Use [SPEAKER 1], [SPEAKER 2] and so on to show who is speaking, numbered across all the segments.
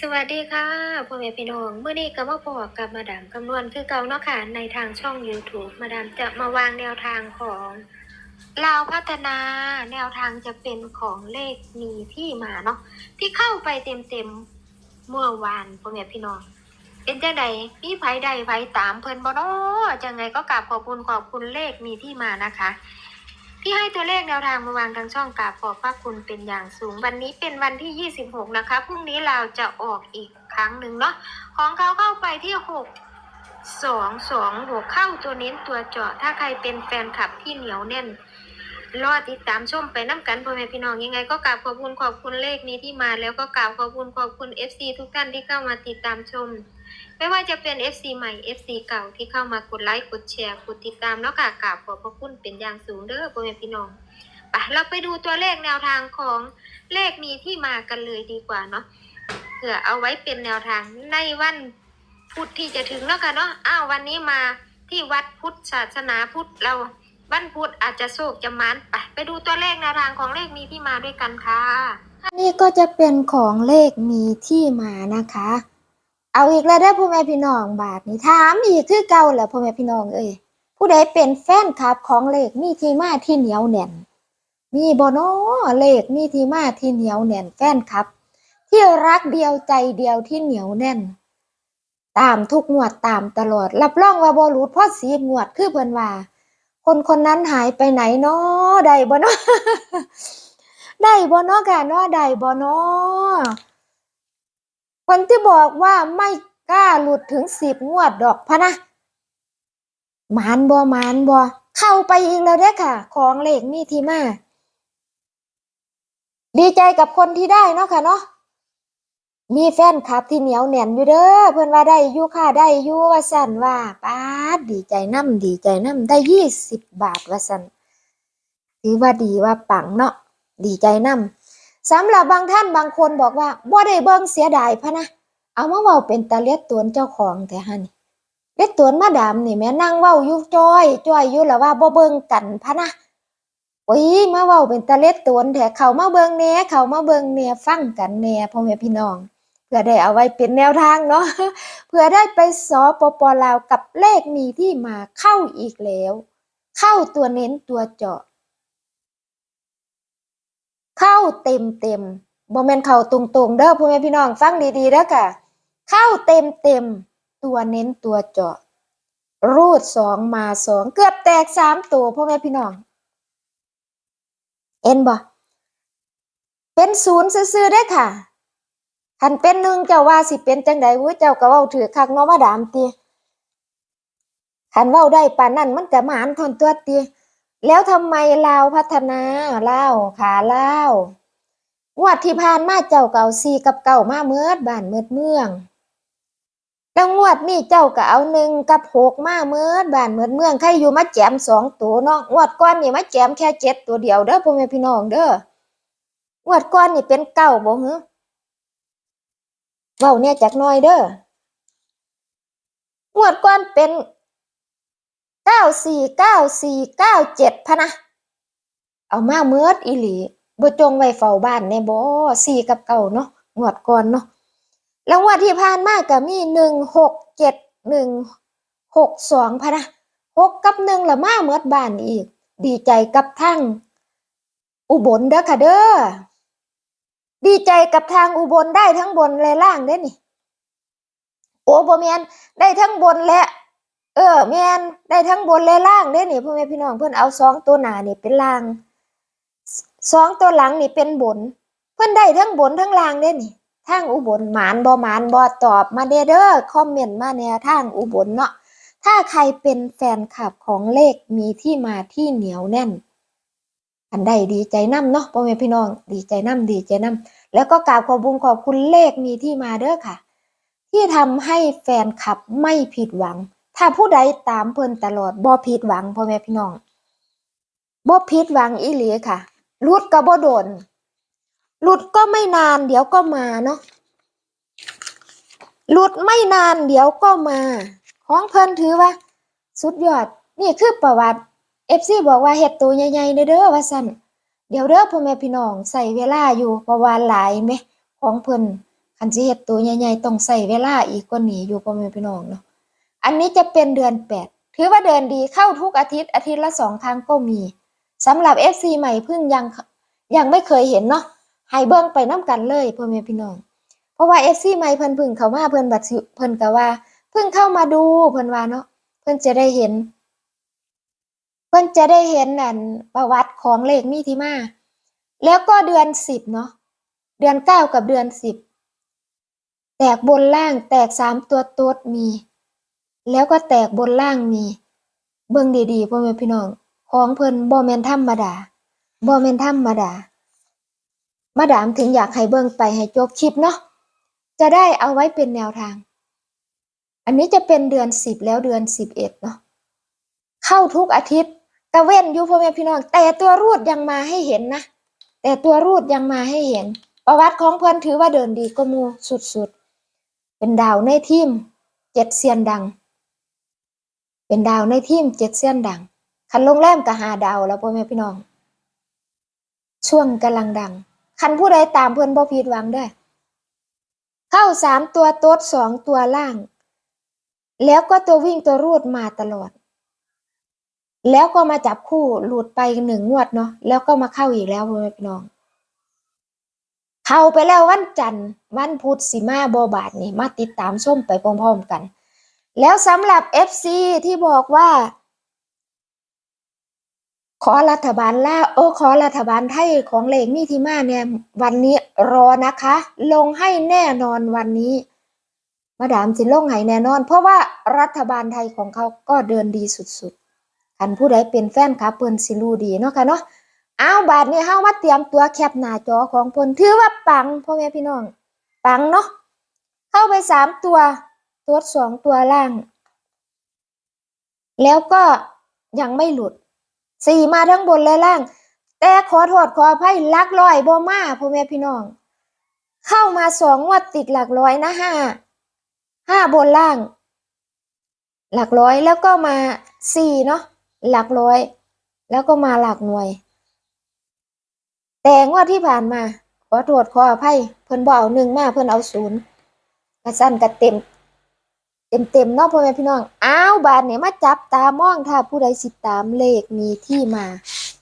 [SPEAKER 1] สวัสดีค่ะพ่อแม่พี่น้องเมื่อนี้ก็มาพบกับมาดามคำนวณคือเก่าเนาะค่ะในทางช่อง YouTube มาดามจะมาวางแนวทางของลาวพัฒนาแนวทางจะเป็นของเลขมีที่มาเนาะที่เข้าไปเต็มๆเมื่อวานพ่อแม่พี่น้องเป็นจังใดมีไผใดไผตามเพิ่นบ่เนาะจังไงก็กราบขอบคุณขอบคุณเลขมีที่มานะคะ ที่ให้ตัวเลขแนวทางมาวางทางช่องกราบขอบพระคุณเป็นอย่างสูง วันนี้เป็นวันที่ 26 นะคะพรุ่งนี้เราจะออกอีกครั้งหนึ่งเนาะของเขาเข้าไปที่6 2 2 6เข้าตัวเน้นตัวเจาะ ถ้าใครเป็นแฟนคลับที่เหนียวแน่น รอติดตามชมไปน้ำกันพ่อแม่พี่น้องยังไง ก็กราบขอบคุณขอบคุณเลขนี้ที่มาแล้วก็กราบขอบคุณขอบคุณ FC ทุกท่านที่เข้ามาติดตามชม ไม่ว่าจะเป็น FC ใหม่ FC เก่าที่เข้ามากดไลค์กดแชร์กดติดตามแล้วค่ะกราบขอบพระคุณเป็นอย่างสูงเด้อพ่อแม่พี่น้องไปเราไปดูตัวเลขแนวทางของเลขมีที่มากันเลยดีกว่าเนาะเผื่อเอาไว้เป็นแนวทางในวันพุธที่จะถึงแล้วค่ะเนาะอ้าววันนี้มาที่วัดพุทธศาสนาพุทธเราวันพุธอาจจะโศกจะมันไปไปดูตัวเลขแนวทางของเลขมีที่มาด้วยกันค่ะ
[SPEAKER 2] นนี้ก็จะเป็นของเลขมีที่มานะคะ เอาอีกแล้วได้อพ่อแม่พี่น้องบาทนี้ถามอีกคือเก่าแหละพ่อแม่พี่น้องเอ้ยผู้ใดเป็นแฟนคลับของเลขมีที่มาที่เหนียวแน่น มีบ่เนาะเลขมีที่มาที่เหนียวแน่นแฟนคลับ ที่รักเดียวใจเดียวที่เหนียวแน่น ตามทุกงวดตามตลอด รับรองว่าบ่หลุดพราะสีงวดคือเพิ่นว่า คนคนนั้นหายไปไหนเนาะใดบ่เนาะได้บ่เนาะค่ะเนาะได้บ่เนาะ คนที่บอกว่าไม่กล้าหลุดถึงสิบงวดดอกพะนะหมานบ่หมานบ่เข้าไปอีกแล้วเด้อค่ะ ของเหลขมีที่มาดีใจกับคนที่ได้เนาะค่ะเนาะมีแฟนคลับที่เหนียวแน่นอยู่เด้อเพิ่อนว่าได้อยู่ค่ะได้อยู่ว่าสันว่าป้าดีใจน้ำดีใจน้ำได้ยี่สิบบาทว่าสั่นถือว่าดีว่าปังเนาะดีใจน้ำ สำหรับบางท่านบางคนบอกว่าบ่ได้เบิ่งเสียดายพะนะเอามาเว้าเป็นตาเลียดตวนเจ้าของแต่ฮะนี่เลียดตวนมาดามนี่แม่นั่งเว้าอยู่จ้อยจ้อยอยู่แล้วว่าบ่เบิ่งกันพะนะโอ้ยมาเว้าเป็นตาเลียดตวนแท้เข้ามาเบิ่งแหน่เข้ามาเบิ่งแหน่ฟังกันแหน่พ่อแม่พี่น้อง เพื่อได้เอาไว้เป็นแนวทางเนาะเพื่อได้ไปสอปปลาวกับเลขมีที่มาเข้าอีกแล้ว เข้าตัวเน้นตัวเจาะ เข้าเต็มเต็มบ่แม่นเข้าตรงๆเด้อพ่อแม่พี่น้องฟังดีๆเด้อค่ะ เข้าเต็มเต็มตัวเน้นตัวเจาะ รูดสองมาสองเกือบแตกสามตัวพ่อแม่พี่น้อง เอ็นบ่เป็นศูนย์ซื่อๆได้ค่ะคันเป็นหนึ่งเจ้าว่าสิเป็นจังใดวุ้ยเจ้าก็เว้าถือคักเนาะมาดามติคันเว้าได้ปานนั้นมันก็หมานทนตัวติ แล้วทำไมลาวพัฒนาลาวขาลาวงวดที่ผ่านมาเจ้าเก่าซีกับเก่ามาเมืดบ้านเมืดเมืองแล้วงวดนี้เจ้าก็เอาหนึ่งกับหกมาเมืดบ้านเมืดเมืองใครอยู่มาแจมสองตัวนาะงวดก้อนนี่มาแจมแค่เจ็ดตัวเดียวเด้อพ่อแม่พี่น้องเด้องวดก้อนนี่เป็นเก้าบ่ฮึเว้าเนี่ยจักน่อยเด้องวดก้อนเป็น เก้าสี่เก้าสี่เก้าเจ็ดพะนะ เอามาเมือดอีหลีบ่จงไว้เฝ้าบ้านแน่บ่สี่กับเก้าเนาะงวดก่อนเนาะแล้วงวดที่ผ่านมาก็มีหนึ่งหกเจ็ดหนึ่งหกสองพะนะหกกับหนึ่งละมาเมือดบ้านอีก ดีใจกับทางอุบลเด้อค่ะเด้อดีใจกับทางอุบลได้ทั้งบนและล่างเด้นี่ โอ้บ่แม่นได้ทั้งบนและ เออแมนได้ทั้งบนและล่างเด้นี่พ่อแม่พี่น้องเพิ่อนเอาสองตัวหนานี่เป็นล่างสองตัวหลังนี่เป็นบน เพิ่อนได้ทั้งบนทั้งล่างเด้นี่ทางอุบลหมานบ่หมานบ่ตอบมาเด้อเด้อคอมเมนต์มาแนวทางอุบลเนาะถ้าใครเป็นแฟนคลับของเลขมีที่มาที่เหนียวแน่น อันใดดีใจนํเนาะพ่อแม่พี่น้องดีใจนํดีใจนํแล้วก็กราบขอบคุญขอบคุณเลขมีที่มาเด้อค่ะ ที่ทำให้แฟนคลับไม่ผิดหวัง ถ้าผู้ใดตามเพิ่นตลอดบ่ผิดหวังพ่อแม่พี่น้องบ่ผิดหวังอีหลีค่ะหลุดก็บ่โดนหลุดก็ไม่นานเดี๋ยวก็มาเนาะหลุดไม่นานเดี๋ยวก็มา ของเพิ่นถือว่า สุดยอด นี่คือประวัติ FC บอกว่าเฮ็ดตัวใหญ่ๆเด้อเด้อว่าซั่นเดี๋ยวเด้อพ่อแม่พี่น้องใส่เวลาอยู่ประวาณหลายไหมของเพิ่นคันสิเฮ็ดตัวใหญ่ๆต้องใช้เวลาอีกกว่านี้อยู่พ่อแม่พี่น้องเนาะ อันนี้จะเป็นเดือนแปดถือว่าเดือนดีเข้าทุกอาทิตย์อาทิตย์ละสองครั้งก็มีสำหรับ FC ใหม่เพิ่งยังยังไม่เคยเห็นเนาะให้เบิ่งไปนํกันเลยพ่อแม่พี่น้อง เพราะว่า FC ใหม่เพิ่นพิ่งเข้ามาเพิ่นบัดสิเพิ่นก็ว่าเพิ่งเข้ามาดูเพิ่นว่าเนาะเพิ่นจะได้เห็น เพิ่นจะได้เห็นอันประวัติของเลขมีที่มาแล้วก็เดือนสิบเนาะเดือนเก้ากับเดือนสิบแตกบนล่างแตกสามตัวต๊ดมี แล้วก็แตกบนล่างมีเบิ่งดีๆพ่อแม่พี่น้อง ของเพิ่นบ่แม่นธรรมดาบ่แม่นธรรมดา มาดามถึงอยากให้เบิ่งไปให้จบคลิปเนาะจะได้เอาไว้เป็นแนวทาง อันนี้จะเป็นเดือนสิบแล้วเดือนสิบเอ็ดเนาะเข้าทุกอาทิตย์ตะเว้นอยู่พ่อแม่พี่น้อง แต่ตัวรูดยังมาให้เห็นนะแต่ตัวรูดยังมาให้เห็น ประวัติของเพื่อนถือว่าเดินดีก็มูสุดๆ เป็นดาวในทีมเจ็ดเซียนดัง เป็นดาวในทีมเจ็ดเซียนดัง คันโรงแรมก็หาดาวแล้วพ่อแม่พี่น้อง ช่วงกำลังดัง คันผู้ใดตามเพื่อนบ่ผิดหวังเด้ เข้าสามตัวโต๊ดสองตัวล่าง แล้วก็ตัววิ่งตัวรูดมาตลอด แล้วก็มาจับคู่หลุดไปหนึ่งงวดเนาะแล้วก็มาเข้าอีกแล้วพ่อแม่พี่น้อง เข้าไปแล้ววันจันทร์วันพุธสิมาบอบาทนี่มาติดตามส้มไปพร้อมๆกัน แล้วสำหรับ FC ที่บอกว่า ขอรัฐบาลล่าโอ้ขอรัฐบาลไทยของเลขมีที่มาเนี่ยวันนี้รอนะคะ ลงให้แน่นอนวันนี้ มาดามสิลงให้แน่นอน เพราะว่ารัฐบาลไทยของเขาก็เดินดีสุดๆคันผู้ใดเป็นแฟนคลับเพิ่นสิรู้ดีเนาะค่ะเนาะอ้าวบาดนี้เฮามาเตรียมตัวแคปหน้าจอของเพิ่นถือว่าปังพ่อแม่พี่น้องปังเนาะเข้าไปสามตัว ตัวสองตัวล่าง แล้วก็ยังไม่หลุดสี่มาทั้งบนและล่าง แต่ขอโทษขออภัยหลักร้อยบ่มาพ่อแม่พี่น้อง เข้ามาสองงวดติดหลักร้อยนะห้าห้าบนล่าง หลักร้อยแล้วก็มาสี่เนาะหลักร้อย แล้วก็มาหลักหน่วย แต่งวดที่ผ่านมาขอโทษขออภัยเพิ่นบ่เอาหนึ่งมาเพิ่นเอาศูนย์กระสั้นกระเต็ม เต็มเต็มๆเนาะพ่อแม่พี่น้อง อ้าวบาดนี้มาจับตามองถ้าผู้ใดสิตามเลขมีที่มา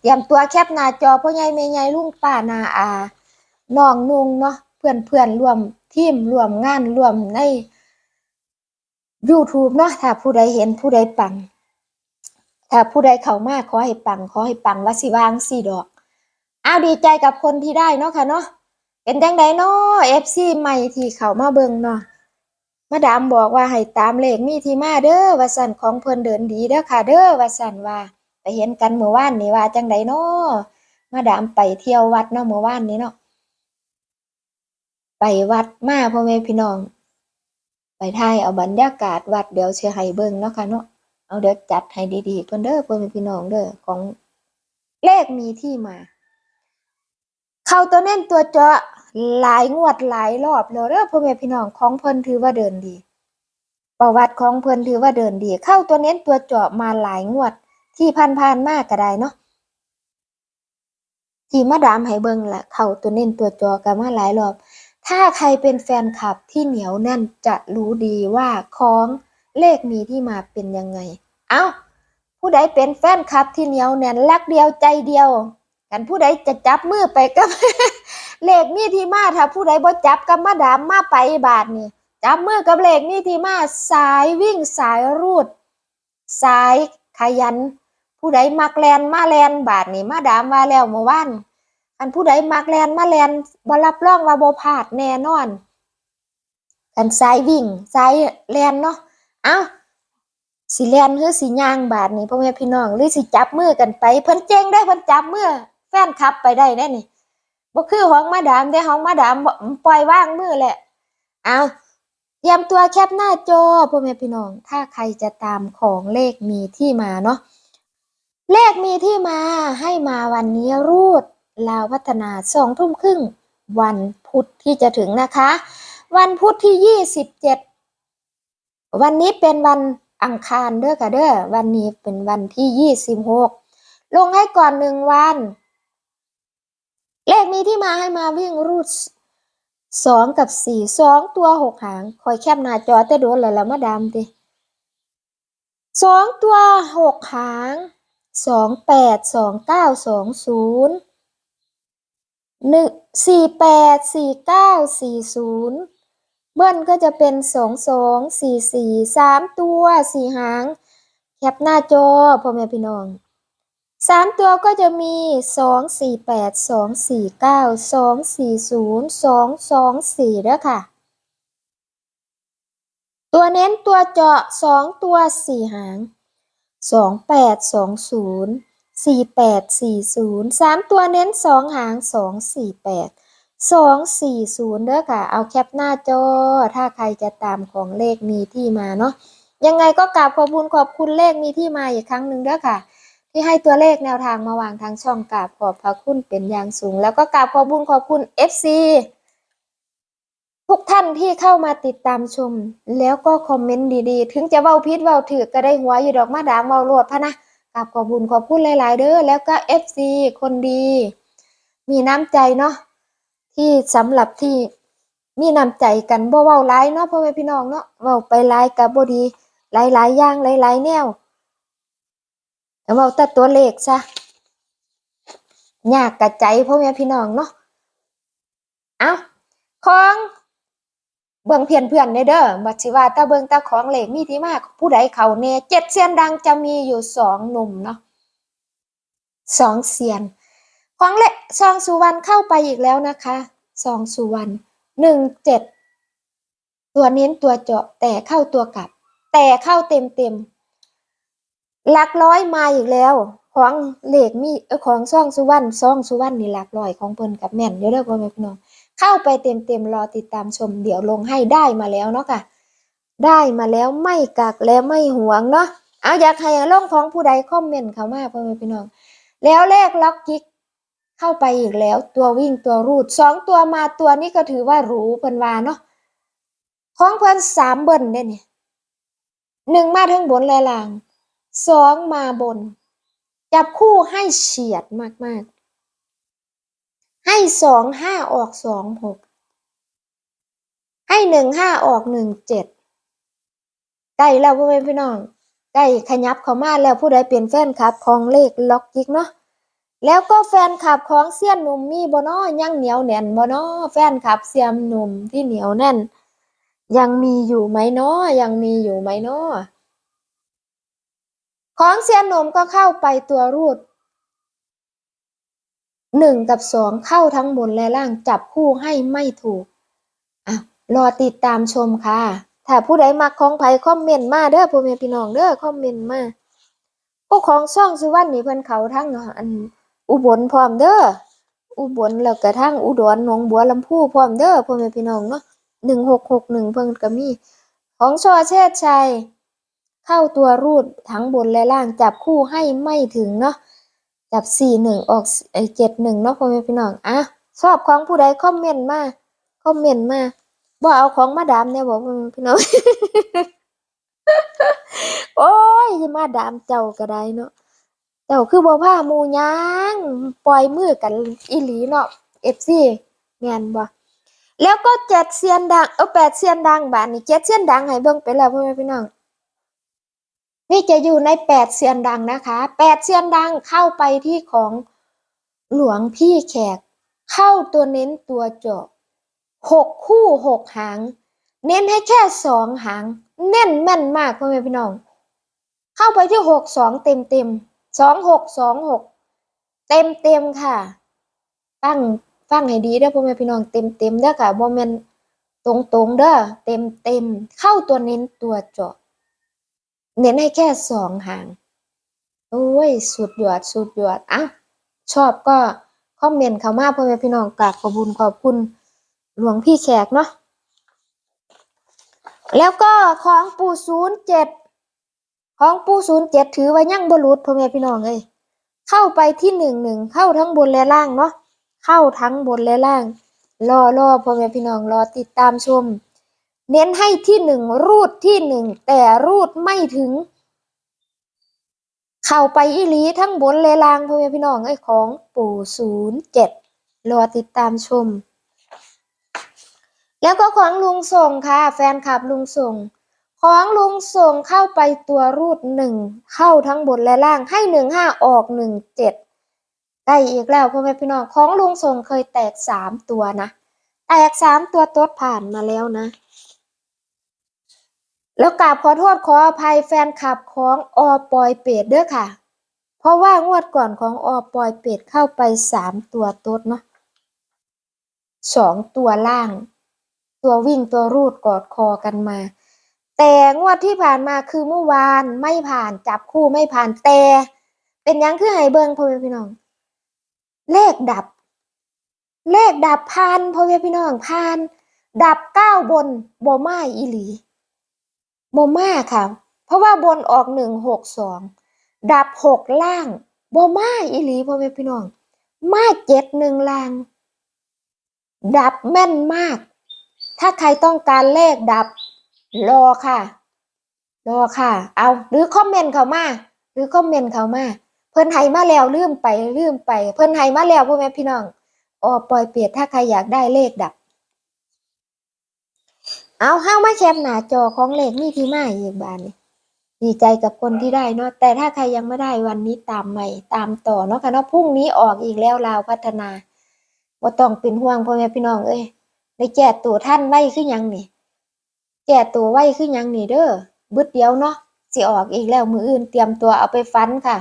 [SPEAKER 2] เตรียมตัวแคปหน้าจอพ่อใหญ่แม่ใหญ่ลุงป้านาอาน้องนุงเนาะเพื่อนเพื่อนรวมทีมรวมงานรวมใน YouTube เนาะถ้าผู้ใดเห็นผู้ใดปัง ถ้าผู้ใดเข้ามาขอให้ปัง ขอให้ปังว่าสิวางสี่ดอกอ้าวดีใจกับคนที่ได้เนาะค่ะเนาะเป็นจังไดเนาะ FC ใหม่ที่เข้ามาเบิ่งเนาะ มาดามบอกว่าให้ตามเลขมีที่มาเด้อว่าสันของเพิ่นเดินดีเด้อค่ะ เด้อว่าสันว่า ไปเห็นกันเมื่อวานนี่ว่าจังไดเนาะมาดามไปเที่ยววัดเนาะเมื่อวานนี้เนาะไปวัดมาพ่อแม่พี่น้อง ไปถ่ายเอาบรรยากาศวัดเดี๋ยวสิให้เบิ่งเนาะค่ะเนาะเอาเดี๋ยวจัดให้ดีๆเพิ่นเด้อพ่อแม่พี่น้องเด้อของเลขมีที่มา เข้าตัวเน้นตัวเจาะหลายงวดหลายรอบแล้วเด้อพ่อแม่พี่น้องของเพิ่นถือว่าเดินดี ประวัติของเพิ่นถือว่าเดินดี เข้าตัวเน้นตัวเจาะมาหลายงวด ที่ผ่านๆมาก็ได้เนาะที่มาดามให้เบิ่งละเข้าตัวเน้นตัวเจาะกันมาหลายรอบ ถ้าใครเป็นแฟนคลับที่เหนียวแน่นจะรู้ดีว่าของเลขมีที่มาเป็นยังไง เอ้า ผู้ใดเป็นแฟนคลับที่เหนียวแน่นรักเดียวใจเดียว กันผู้ใดจะจับมือไปกับ เลขมีที่มาถ้าผู้ใดบ่จับกับมาดามมาไปบาทนี่จับมือกับเลขมีที่มาสายวิ่งสายรูด สายขยัน ผู้ใดมักแลนมาแลนบาทนี่มาดามว่าแล้วเมื่อวานอันผู้ใดมักแลนมาแลนบ่รับรองว่าบ่พลาดแน่นอนกันสายวิ่งสายแลนเนาะเอ้าสิแลนหรือสิย่างบาทนี่พ่อแม่พี่น้องหรือสิจับมือกันไปเพิ่นเจ๋งได้เพิ่นจับมือ ฟนคลับไปได้แน่นี่บ่คือของมาดามแต่ของมาดามปล่อยว่างมือแหละเอาเตรียมตัวแคปหน้าจอพ่อแม่พี่น้อง ถ้าใครจะตามของเลขมีที่มาเนาะเลขมีที่มาให้มาวันนี้รูดลาวพัฒนาสองทุ่มครึ่ง วันพุธที่จะถึงนะคะ วันพุธที่ยี่สิบเจ็ดวันนี้เป็นวันอังคารเด้อค่ะเด้อวันนี้เป็นวันที่ยี่สิบหกลงให้ก่อนหนึ่งวัน เลขมีที่มาให้มาวิ่งรูดสองกับสี่สองตัวหกหาง คอยแคบหน้าจอแต่โดนแล้วละมาดามติสองตัวหกหางสองแปดสองเก้าสองศูนย์หนึ่งสี่แปดสี่เก้าสี่ศูนย์เบิ้ลก็จะเป็นสองสองสี่สี่สามตัวสี่หาง แคปหน้าจอพ่อแม่พี่น้อง สามตัวก็จะมีสองสี่แปดสองสี่เก้าสองสี่ศูนย์สองสองสี่เด้อค่ะ ตัวเน้นตัวเจาะสองตัวสี่หางสองแปดสองศูนย์สี่แปดสี่ศูนย์สามตัวเน้นสองหางสองสี่แปดสองสี่ศูนย์เด้อค่ะ เอาแคปหน้าจอ ถ้าใครจะตามของเลขมีที่มาเนาะยังไงก็กราบขอบคุณขอบคุณเลขมีที่มาอีกครั้งหนึ่งเด้อค่ะ ที่ให้ตัวเลขแนวทางมาวางทางช่องกราบขอบพระคุณเป็นอย่างสูง แล้วก็กราบขอบคุณขอบคุณ FC ทุกท่านที่เข้ามาติดตามชม แล้วก็คอมเมนต์ดีๆ ถึงจะเว้าพิษเว้าถือก็ได้หัวอยู่ดอกมาดามเว้าโลดพะนะกราบขอบคุณขอบคุณหลาย ๆ เด้อแล้วก็ FC คนดี มีน้ำใจเนาะที่สำหรับที่มีน้ำใจกันบ่เว้าร้ายเนาะพ่อแม่พี่น้องเนาะเว้าไปร้ายกับบ่ดีหลายๆอย่างหลายๆแนว เอาเว้าแต่ตัวเลขซะยากกระใจพ่อแม่พี่น้องเนาะเอาของเบิ่งเพียนเพื่อนเด้อเด้อบัดสิว่าตาเบิ่งตาของเหลขมีที่มาก ผู้ใดเขาแน่เจ็ดเซียนดังจะมีอยู่สองหนุ่มเนาะสองเซียน ของเละซองสุวรรณเข้าไปอีกแล้วนะคะซองสุวรรณหนึ่งเจ็ดตัวเน้นตัวเจาะแต่เข้าตัวกลับ แต่เข้าเต็มเต็ม หลักร้อยมาอีกแล้ว ของเหล็กมีของซ่องสุวรรณซ่องสุวรรณนี่หลักร้อยของเพิ่นกับแม่นเดี๋ยวเด้อพ่อแม่พี่น้องเข้าไปเต็มเต็มรอติดตามชมเดี๋ยวลงให้ได้มาแล้วเนาะค่ะ ได้มาแล้วไม่กักและไม่หวงเนาะเอาอยากให้ลงของผู้ใดคอมเมนต์เข้ามาพ่อแม่พี่น้อง แล้วเลขล็อกกิกเข้าไปอีกแล้วตัววิ่งตัวรูดสองตัวมาตัวนี้ก็ถือว่าหรูเพิ่นว่าเนาะของเพิ่นสามเบิ้ลเด้เนี่ยหนึ่งมาทั้งบนและล่าง สองมาบน จับคู่ให้เฉียดมากๆ ให้สองห้าออกสองหกให้หนึ่งห้าออกหนึ่งเจ็ดใกล้แล้วพ่อแม่พี่น้องใกล้ขยับเข้ามาแล้วผู้ใดเป็นแฟนคลับของเลขล็อกกิกเนาะแล้วก็แฟนคลับของเซียนหนุ่มมีบ่น้อยังเหนียวแน่นบ่น้อแฟนคลับเซียมหนุ่มที่เหนียวแน่น ยังมีอยู่ไหมเน้อยังมีอยู่ไหมเน้อ ของเซียนหนุ่มก็เข้าไปตัวรูดหนึ่งกับสองเข้าทั้งบนและล่างจับคู่ให้ไม่ถูกอะรอติดตามชมค่ะ ถ้าผู้ใดมักของไผ่คอมเมนต์มาเด้อพ่อแม่พี่น้องเด้อคอมเมนต์มาพวกของช่องสุวรรณนี่เพิ่นเขาทั้งอันอุบลพร้อมเด้ออุบลแล้วก็ทั้งอุดรหนองบัวลำพูพร้อมเด้อพ่อแม่พี่น้องเนาะหนึ่งหกหกหนึ่งเพิ่นก็มี ของชอเชษชัย เข้าตัวรูดทั้งบนและล่างจับคู่ให้ไม่ถึงเนาะจับสี่หนึ่งออกไอเจ็ดหนึ่งเนาะพ่อแม่พี่น้องอะชอบของผู้ใดคอมเมนต์มาคอมเมนต์มาบ่เอาของมาดามเนี่ยบอกพ่อแม่พี่น้องโอ้ยมาดามเจ้าก็ได้เนาะเจ้าคือบ่พามูยังปล่อยมือกันอีหลีเนาะ FC แม่นบ่แล้วก็เจ็ดเซียนดังเออแปดเซียนดังบาดนี้เจ็ดเซียนดังให้เบิ่งไปแล้วพ่อแม่พี่น้อง นี่จะอยู่ในแปดเซียนดังนะคะแปดเซียนดังเข้าไปที่ของหลวงพี่แขก เข้าตัวเน้นตัวจาะหกคู่หกหาง เน้นให้แค่สองหาง แน่นแม่นมากพ่อแม่พี่น้อง เข้าไปที่หกสองเต็มเต็มสองหกสองหกเต็มเต็มค่ะตั้งฟังให้ดีเด้อพ่อแม่พี่น้องเต็มเต็มเด้อค่ะบ่แม่นตรงตรงๆเด้อเต็มเต็มเข้าตัวเน้นตัวเจาะ เน้นให้แค่สองหาง โอ้ย สุดยอด สุดยอดอะชอบก็คอมเมนต์เข้ามาพ่อแม่พี่น้องกราบขอบคุญขอบคุณหลวงพี่แขกเนาะ แล้วก็ของปู่ศูนย์เจ็ดของปู่ศูนย์เจ็ดถือไว่ายังบรุษพ่อแม่พี่น้องเอ้ยเข้าไปที่หนึ่งหนึ่งเข้าทั้งบนและล่างเนาะ เข้าทั้งบนและล่าง รอรอพ่อแม่พี่น้องรอติดตามชม เน้นให้ที่หนึ่งรูดที่หนึ่งแต่รูดไม่ถึง เข้าไปอีลีทั้งบนและล่างพ่อแม่พี่น้องไอ้ของปู่ศูนย์เจ็ดรอติดตามชม แล้วก็ของลุงส่งค่ะ แฟนคลับลุงส่ง ของลุงส่งเข้าไปตัวรูดหนึ่งเข้าทั้งบนและล่างให้หนึ่งห้าออกหนึ่งเจ็ดใกล้อีกแล้วพ่อแม่พี่น้องของลุงส่งเคยแตกสามตัวนะ แตกสามตัวตดผ่านมาแล้วนะ แล้วกราบขอโทษขออภัยแฟนคลับของอปอยเป็ดเด้อค่ะ เพราะว่างวดก่อนของอปอยเป็ดเข้าไปสามตัวตดเนาะสองตัวล่าง ตัววิ่งตัวรูดกอดคอกันมา แต่งวดที่ผ่านมาคือเมื่อวานไม่ผ่านจับคู่ไม่ผ่านแต่ เป็นยังคือให้เบิงพ่อแม่พี่น้อง เลขดับ เลขดับพันพ่อแม่พี่น้องพันดับเก้าบนโบมาอีหลี โบมาค่ะ เพราะว่าบนออกหนึ่งหกสองดับหกล่างโบมาอีหลีพ่อแม่พี่น้อง มาเจ็ดหนึ่งล่าง ดับแม่นมาก ถ้าใครต้องการเลขดับรอค่ะ รอค่ะ เอาหรือคอมเมนต์เข้ามา หรือคอมเมนต์เข้ามา เพิ่นให้มาแล้วลืมไปลืมไป เพิ่นให้มาแล้วพ่อแม่พี่น้องอ๋อปล่อยเปียดถ้าใครอยากได้เลขดับ เอาห้ามาแคปหน้าจอของเลขนี่ที่มาอีกบานนี่ดีใจกับคนที่ได้เนาะแต่ถ้าใครยังไม่ได้วันนี้ตามใหม่ตามต่อเนาะค่ะเนาะพรุ่งนี้ออกอีกแล้วลาวพัฒนาบ่ต้องเป็นห่วงพ่อแม่พี่น้องเอ้ยได้แก้ตัวท่านไว้คือหยังนี่แก้ตัวไว้คือหยังนี่เด้อบึดเดียวเนาะสิออกอีกแล้วมืออื่นเตรียมตัวเอาไปฟันค่ะ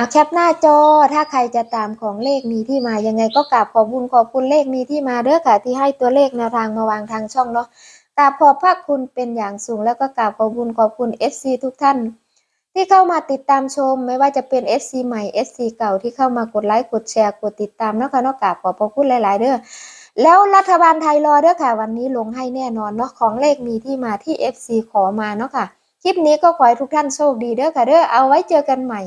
[SPEAKER 2] อาแคปหน้าจอถ้าใครจะตามของเลขมีที่มายังไงก็กราบขอบคุณขอบคุณเลขมีที่มาเด้อค่ะ ที่ให้ตัวเลขแนวทางมาวางทางช่องเนาะกราบขอบพระคุณเป็นอย่างสูงแล้วก็กราบขอบคุณขอบคุณ FC ทุกท่าน ที่เข้ามาติดตามชม ไม่ว่าจะเป็น FC ใหม่ FC เก่าที่เข้ามากดไลค์กดแชร์กดติดตามเนาะค่ะเนาะกราบขอบพระคุณหลาย ๆ เด้อแล้วรัฐบาลไทยรอเด้อค่ะ วันนี้ลงให้แน่นอนเนาะของเลขมีที่มาที่ FC ขอมาเนาะค่ะ คลิปนี้ก็ขอให้ทุกท่านโชคดีเด้อค่ะเด้อเอาไว้เจอกันใหม่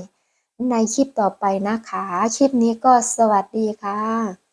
[SPEAKER 2] ในคลิปต่อไปนะคะ คลิปนี้ก็สวัสดีค่ะ